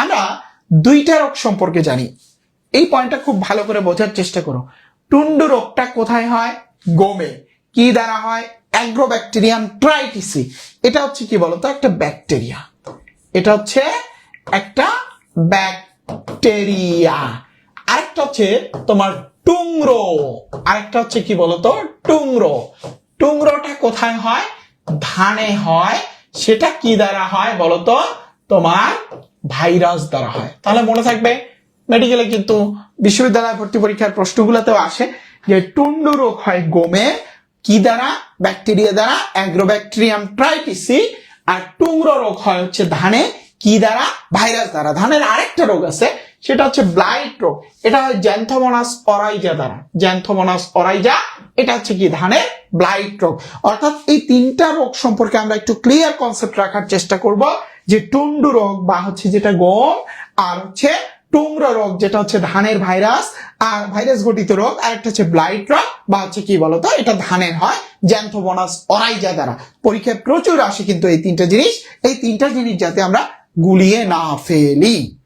আমরা দুইটা রোগ সম্পর্কে জানি। এই পয়েন্টটা খুব ভালো করে বোঝার চেষ্টা করো। টুন্ডু রোগটা কোথায় হয়? গোমে। কি দ্বারা হয়? অ্যাগ্রোব্যাকটেরিয়াম ট্রাইটিসি এটা হচ্ছে কি বলতো? একটা ব্যাকটেরিয়া এটা হচ্ছে একটা ব্যাকটেরিয়া আরেকটা হচ্ছে তোমার টুংরো। আরেকটা হচ্ছে কি বলতো? টুংরো। টুংরোটা কোথায় হয়? ধানে হয়। সেটা কি দ্বারা হয় বলতো? তোমার ভাইরাস দ্বারা হয়। তাহলে মনে থাকবে মেডিকেলে কিন্তু বিশ্ববিদ্যালয় ভর্তি পরীক্ষার প্রশ্নগুলোতেও আসে যে টুন্ডু রোগ হয় গমে, কি দ্বারা? ব্যাকটেরিয়া দ্বারা অ্যাগ্রোব্যাকটেরিয়াম ট্রাইটিসি আর টুংরো রোগ হয় হচ্ছে ধানে, কি দ্বারা? ভাইরাস দ্বারা। ধানের আরেকটা রোগ আছে, সেটা হচ্ছে ব্লাইট রোগ। এটা হয় জ্যান্থোমোনাস অরাইজা দ্বারা। জ্যান্থোমোনাস অরাইজা এটা হচ্ছে কি? ধানের ব্লাইট রোগ। অর্থাৎ এই তিনটা রোগ সম্পর্কে আমরা একটু ক্লিয়ার কনসেপ্ট রাখার চেষ্টা করব। যে টুন্ডু রোগ বা হচ্ছে যেটা গম আর হচ্ছে টুমরা রোগ, যেটা হচ্ছে ধানের ভাইরাস আর ভাইরাস ঘটিত রোগ, আর একটা হচ্ছে ব্লাইট রোগ বা হচ্ছে কি বলতো, এটা ধানের হয় জ্যান্থোবনাস অরাইজা দ্বারা। পরীক্ষায় প্রচুর আসে কিন্তু এই তিনটা জিনিস, এই তিনটা জিনিস যাতে আমরা গুলিয়ে না ফেলি।